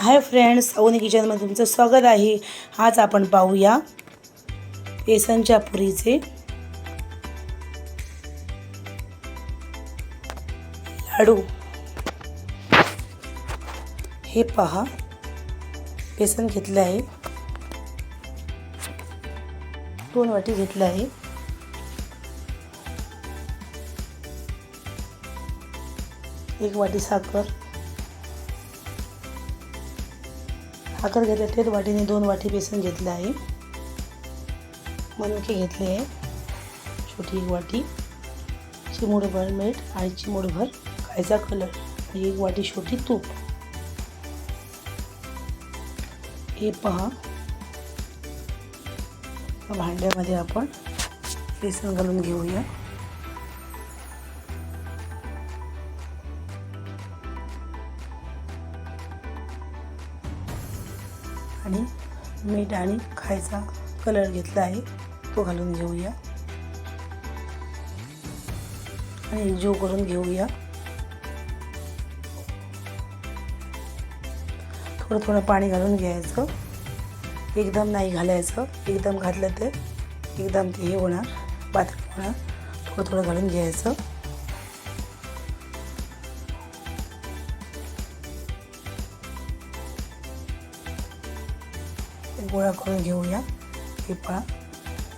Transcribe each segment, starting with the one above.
Hi friends Avni किचनमध्ये तुमचं स्वागत आहे. आज आपण पाहूया बेसनच्या पुरीचे लाडू. हे पहा बेसन घेतलं आहे. दोन वाटी घेतलं आहे. एक वाटी साखर. साखर घेतला तेच वाटीने दोन वाटी बेसन घेतलं आहे. मनुके घेतले आहे. छोटी एक वाटी. चिमूडभर मीठ आणि चिमूडभर खायचा कलर आणि एक वाटी छोटी तूप. हे पहा. भांड्यामध्ये आपण बेसन घालून घेऊया. आणि मीठ आणि खायचा कलर घेतला आहे. तो घालून घेऊया. आणि एकजीव करून घेऊया. थोडं थोडं पाणी घालून घ्यायचं. एकदम नाही घालायचं. एकदम घातलं तर एकदम ते हे होणार पातळ होणार. थोडं थोडं घालून घ्यायचं. गोळा करून घेऊया. हे पहा.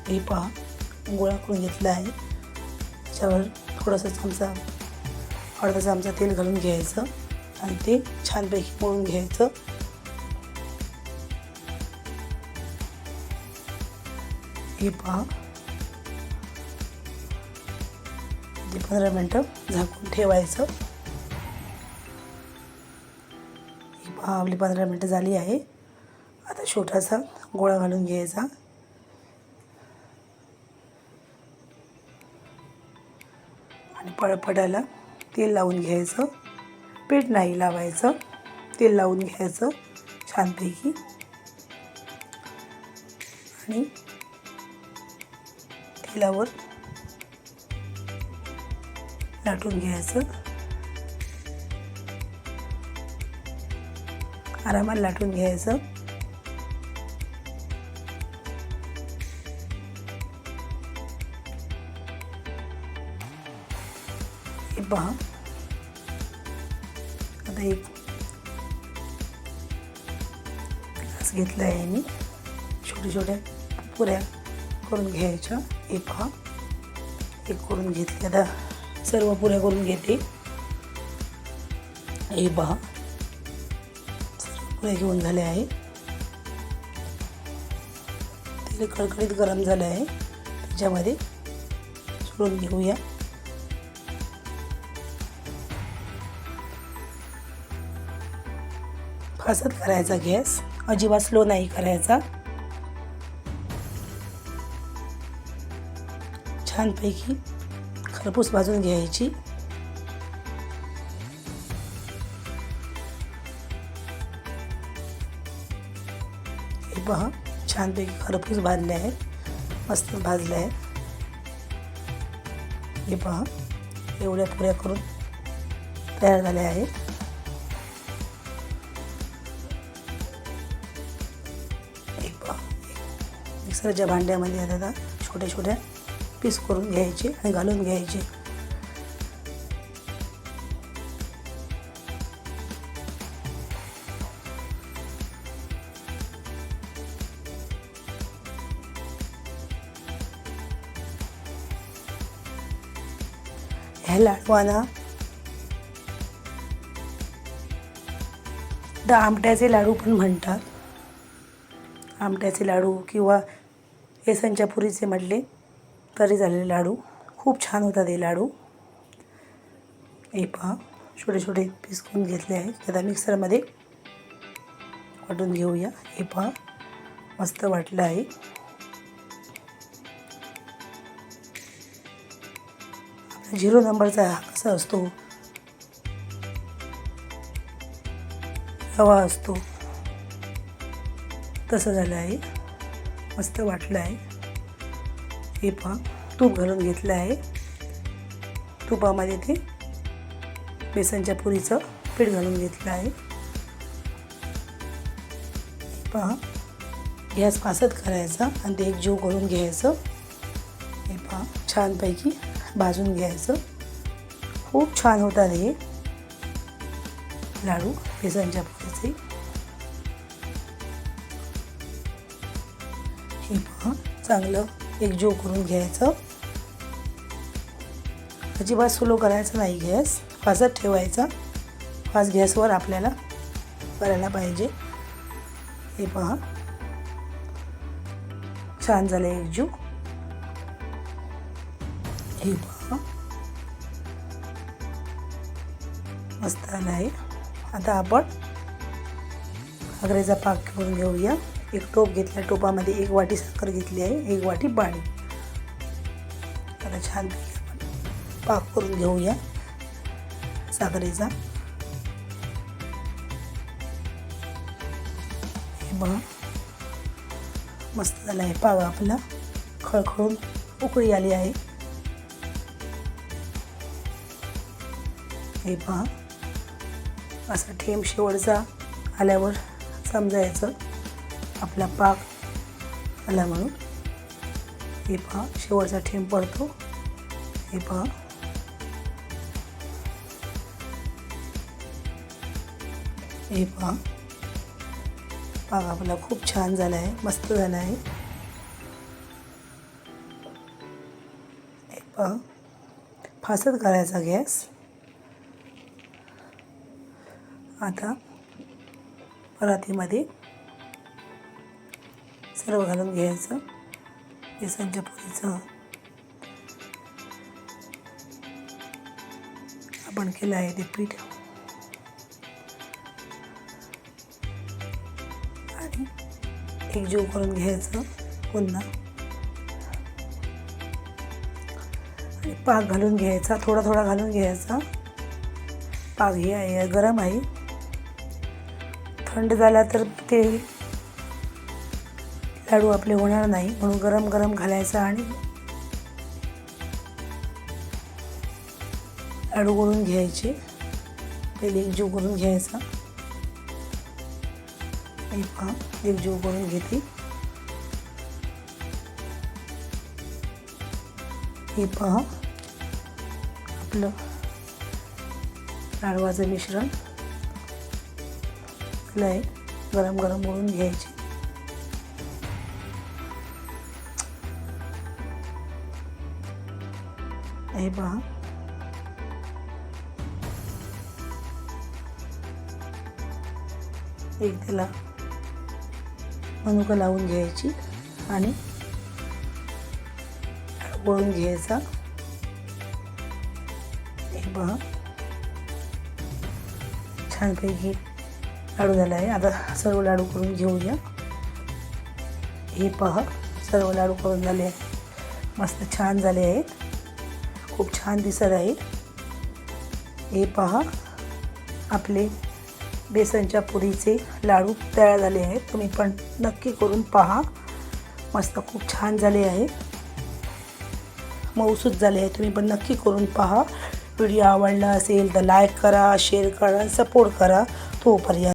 हे पहा. गोळा करून घेतला आहे. त्याच्यावर थोडंसं चमचा अर्धा चमचा तेल घालून घ्यायचं आणि ते छानपैकी मळून घ्यायचं. हे पहा. ते पंधरा मिनटं झाकून ठेवायचं. हे पहा आपली पंधरा मिनटं झाली आहे. आता छोटासा गोळा घालून घ्यायचा. आणि पळपटाला तेल लावून घ्यायचं. पीठ नाही लावायचं. तेल लावून घ्यायचं छानपैकी. आणि तेलावर लाटून घ्यायचं. आरामात लाटून घ्यायचं. हे पहा. आता एक ग्लास घेतला आहे मी. छोट्या छोट्या पुऱ्या करून घ्यायच्या. हे पहा एक करून घेतली. आता सर्व पुऱ्या करून घेते. हे पहा. सर्व पुऱ्या घेऊन झाल्या आहे तेल कडकडीत गरम झालं आहे. त्याच्यामध्ये सोडून घेऊया. फासत करायचा गॅस. अजिबात स्लो नाही करायचा. छानपैकी खरपूस भाजून घ्यायची. हे पहा छानपैकी खरपूस भाजले आहे. मस्त भाजले आहे. हे पहा एवढ्या पुऱ्या करून तयार झाल्या आहेत मिक्सरच्या भांड्यामध्ये आता छोट्या छोट्या पीस करून घ्यायचे आणि घालून घ्यायचे. ह्या लाडवांना द आमट्याचे लाडू पण म्हणतात. आमट्याचे लाडू किंवा बेसनच्या पुरीचे म्हटले तरी झालेले लाडू. खूप छान होतात हे लाडू. हे पहा छोटे छोटे पीस करून घेतले आहेत. आता मिक्सरमध्ये वाटून घेऊया. हे पहा मस्त वाटलं आहे. झिरो नंबरचा कसा असतो. हवा असतो. तसं झालं आहे. मस्त वाटलं आहे. हे पहा तूप घालून घेतलं आहे. तुपामध्ये ते बेसनच्या पुरीचं पीठ घालून घेतलं आहे. पहा गॅस पासत करायचा आणि ते एक जीव करून घ्यायचं. हे पहा छानपैकी भाजून घ्यायचं. खूप छान होतात हे लाडू बेसनच्या पुरीचे. हे पहा चांगलं एकजीव करून घ्यायचं. अजिबात स्लो करायचं नाही गॅस. फासत ठेवायचा. फास्ट गॅसवर आपल्याला करायला पाहिजे. हे पहा. छान झालं एकजीव. हे पहा. मस्त आलं आहे. आता आपण अग्रेचा पाक करून घेऊया. एक टोप घेतला टोपामध्ये एक वाटी साखर घेतली आहे एक वाटी पाणी. आता छान पाक करून घेऊया साखरेचा. हे बघा मस्त झाला आहे पाव आपला. खळखळून उकळी आली आहे. हे पहा असा ठेम शेवटचा आल्यावर समजायचं. आपला पाक आला म्हणून. हे पहा शेवटचा ठेंब पडतो. हे पहा. हे पहा. पाक आपला खूप छान झाला आहे मस्त झाला आहे हे पहा. फासत करायचा गॅस. आता परातीमध्ये सर्व घालून घ्यायचं. बेसनच्या पोळीचं आपण केलं आहे ते पीठ. आणि एक जीव करून घ्यायचं पुन्हा. आणि पाक घालून घ्यायचा थोडा थोडा घालून घ्यायचा. पाक हे आहे गरम आहे. थंड झाला तर ते लाडू आपले होणार नाही म्हणून गरम गरम घालायचा आणि लाडू करून घ्यायचे. पहिले एकजीव करून घ्यायचा. हे एकजीव करून घेते. हे पहा आपलं लाडवाचं मिश्रण झालं आहे. गरम गरम करून घ्यायचे. हे पहा एक त्याला मनुका लावून घ्यायची आणि वळून घ्यायचा. हे पहा छानपैकी लाडू झाला आहे. आता सर्व लाडू करून घेऊया. हे पहा सर्व लाडू करून झाले आहे मस्त छान झाले आहेत. खूप छान दिसत आहे. हे पहा आपले बेसनच्या पुरीचे लाडू तयार झाले आहेत. तुम्ही पण नक्की करून पहा. मस्त खूप छान झाले आहे. मऊसूद झाले आहे. तुम्ही पण नक्की करून पहा. व्हिडिओ आवडला असेल तर लाईक करा शेअर करा सपोर्ट करा. तोपर्यंत